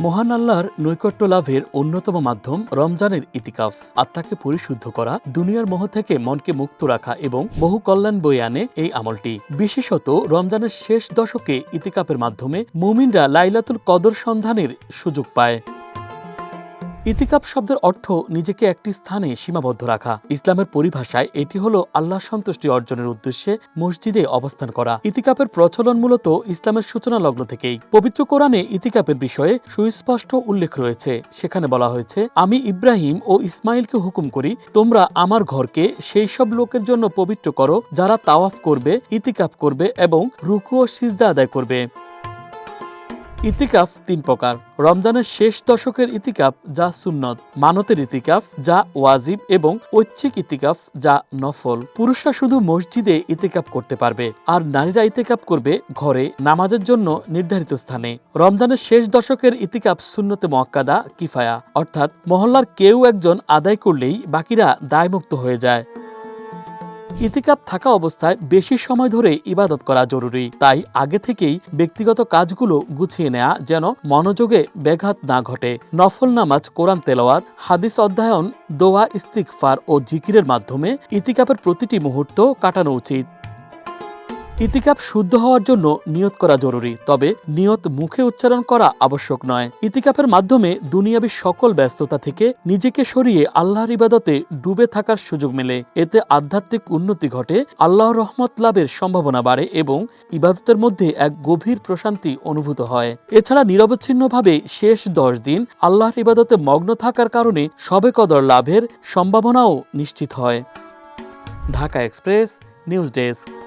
মহান আল্লাহর নৈকট্য লাভের অন্যতম মাধ্যম রমজানের ইতিকাফ। আত্মাকে পরিশুদ্ধ করা, দুনিয়ার মোহ থেকে মনকে মুক্ত রাখা এবং বহু কল্যাণ বয়ে আনে এই আমলটি। বিশেষত রমজানের শেষ দশকে ইতিকাফের মাধ্যমে মুমিনরা লাইলাতুল কদর সন্ধানের সুযোগ পায়। ইতিকাপ শব্দের অর্থ নিজেকে একটি স্থানে সীমাবদ্ধ রাখা। ইসলামের পরিভাষায় এটি হলো আল্লাহ সন্তুষ্টি অর্জনের উদ্দেশ্যে মসজিদে অবস্থান করা। ইতিকাপের প্রচলন মূলত ইসলামের সূচনা লগ্ন থেকেই। পবিত্র কোরআনে ইতিকাপের বিষয়ে সুস্পষ্ট উল্লেখ রয়েছে। সেখানে বলা হয়েছে, আমি ইব্রাহিম ও ইসমাইলকে হুকুম করি, তোমরা আমার ঘরকে সেই সব লোকের জন্য পবিত্র করো যারা তাওয়াফ করবে, ইতিকাপ করবে এবং রুকু ও সিজদা আদায় করবে। ইতিকাফ তিন প্রকার। রমজানের শেষ দশকের ইতিকাফ যা সুন্নত, মানতের ইতিকাফ যা ওয়াজিব এবং ঐচ্ছিক ইতিকাফ যা নফল। পুরুষরা শুধু মসজিদে ইতিকাফ করতে পারবে, আর নারীরা ইতিকাফ করবে ঘরে নামাজের জন্য নির্ধারিত স্থানে। রমজানের শেষ দশকের ইতিকাফ সুন্নতে মক্কাদা কিফায়া, অর্থাৎ মহল্লার কেউ একজন আদায় করলেই বাকিরা দায়মুক্ত হয়ে যায়। ইতিকাপ থাকা অবস্থায় বেশি সময় ধরে ইবাদত করা জরুরি। তাই আগে থেকেই ব্যক্তিগত কাজগুলো গুছিয়ে নেয়া যেন মনোযোগে ব্যাঘাত না ঘটে। নফল নামাজ, কোরআন তেলাওয়াত, হাদিস অধ্যয়ন, দোয়া ইস্তিকফার ও জিকিরের মাধ্যমে ইতিকাপের প্রতিটি মুহূর্ত কাটানো উচিত। ইতিকাপ শুদ্ধ হওয়ার জন্য নিয়ত করা জরুরি, তবে নিয়ত মুখে উচ্চারণ করা আবশ্যক নয়। ইতিকাপের মাধ্যমে দুনিয়াবী সকল ব্যস্ততা থেকে নিজেকে সরিয়ে আল্লাহর ইবাদতে ডুবে থাকার সুযোগ মেলে। এতে আধ্যাত্মিক উন্নতি ঘটে, আল্লাহর রহমত লাভের সম্ভাবনা বাড়ে এবং ইবাদতের মধ্যে এক গভীর প্রশান্তি অনুভূত হয়। এছাড়া নিরবচ্ছিন্নভাবে শেষ দশ দিন আল্লাহর ইবাদতে মগ্ন থাকার কারণে সবে কদর লাভের সম্ভাবনাও নিশ্চিত হয়। Dhaka express, news desk.